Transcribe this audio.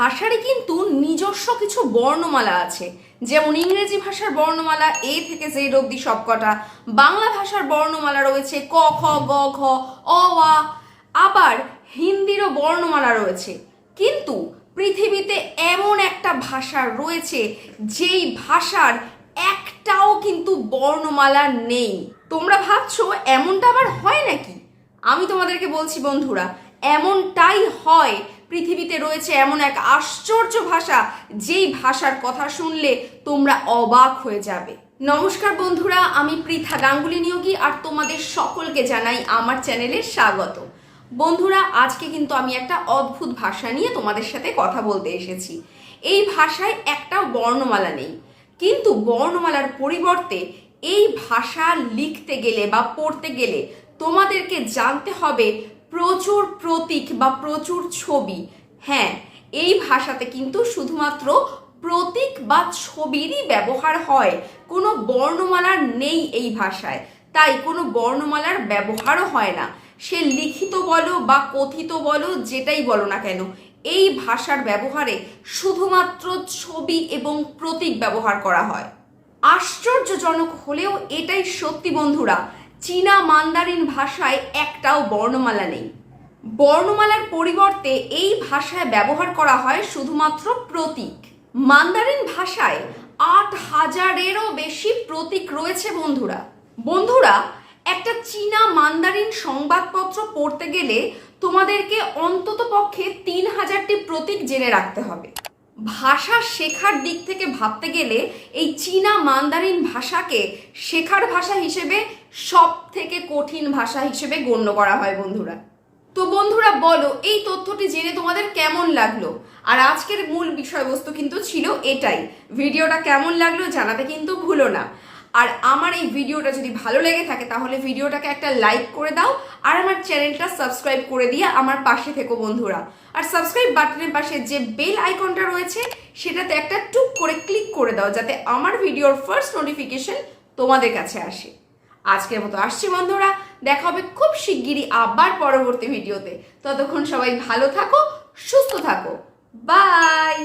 ভাষারই কিন্তু নিজস্ব কিছু বর্ণমালা আছে। যেমন ইংরেজি ভাষার বর্ণমালা এ থেকে জেড অবধি সবকটা। বাংলা ভাষার বর্ণমালা রয়েছে ক, খ, গ, ঘ, অ, আ। আবার হিন্দিরও বর্ণমালা রয়েছে। কিন্তু পৃথিবীতে এমন একটা ভাষা রয়েছে, যেই ভাষার একটাও কিন্তু বর্ণমালা নেই। তোমরা ভাবছ, এমনটা আবার হয় নাকি? আমি তোমাদেরকে বলছি বন্ধুরা, এমনটাই হয় পৃথিবীতে রয়েছে এমন এক আশ্চর্য ভাষা, যেই ভাষার কথা শুনলে তোমরা অবাক হয়ে যাবে। নমস্কার বন্ধুরা, আমি পৃথা গাঙ্গুলি নিয়োগী আর তোমাদের সকলকে জানাই আমার চ্যানেলে স্বাগত। বন্ধুরা, আজকে কিন্তু আমি একটা অদ্ভুত ভাষা নিয়ে তোমাদের সাথে কথা বলতে এসেছি। এই ভাষায় একটা বর্ণমালা নেই, কিন্তু বর্ণমালার পরিবর্তে এই ভাষা লিখতে গেলে বা পড়তে গেলে তোমাদেরকে জানতে হবে প্রচুর প্রতীক বা প্রচুর ছবি। হ্যাঁ এই ভাষাতে কিন্তু শুধুমাত্র প্রতীক বা ছবিরই ব্যবহার হয়। কোনো বর্ণমালার নেই এই ভাষায়। তাই কোনো বর্ণমালার ব্যবহারও হয় না। সে লিখিত বলো বা কথিত বলো, যেটাই বলো না কেন, এই ভাষার ব্যবহারে শুধুমাত্র ছবি এবং প্রতীক ব্যবহার করা হয়। আশ্চর্যজনক হলেও এটাই সত্যি বন্ধুরা। চীনা মান্দারিন ভাষায় একটাও বর্ণমালা নেই। বর্ণমালার পরিবর্তে এই ভাষায় ব্যবহার করা হয় শুধুমাত্র প্রতীক। মান্দারিন ভাষায় আট হাজারেরও বেশি প্রতীক রয়েছে বন্ধুরা। বন্ধুরা, একটা চীনা মান্দারিন সংবাদপত্র পড়তে গেলে তোমাদেরকে অন্তত পক্ষে তিন হাজারটি প্রতীক জেনে রাখতে হবে। ভাষা শেখার দিক থেকে ভাবতে গেলে এই চীনা মান্দারিন ভাষাকে শেখার ভাষা হিসেবে সব থেকে কঠিন ভাষা হিসেবে গণ্য করা হয় বন্ধুরা। তো বন্ধুরা, বলো, এই তথ্যটি জেনে তোমাদের কেমন লাগল? আর আজকের মূল বিষয়বস্তু কিন্তু ছিল এটাই। ভিডিওটা কেমন লাগল জানাতে কিন্তু ভুলো না। আর আমার এই ভিডিওটা যদি ভালো লেগে থাকে, তাহলে ভিডিওটাকে একটা লাইক করে দাও আর আমার চ্যানেলটা সাবস্ক্রাইব করে দিয়ে আমার পাশে থেকো বন্ধুরা। আর সাবস্ক্রাইব বাটনের পাশে যে বেল আইকনটা রয়েছে, সেটাতে একটা টুক করে ক্লিক করে দাও যাতে আমার ভিডিওর ফার্স্ট নোটিফিকেশন তোমাদের কাছে আসে। আজকের মতো আসছি বন্ধুরা, দেখা হবে খুব শিগগিরই আবার পরবর্তী ভিডিওতে। ততক্ষণ সবাই ভালো থাকো, সুস্থ থাকো। বাই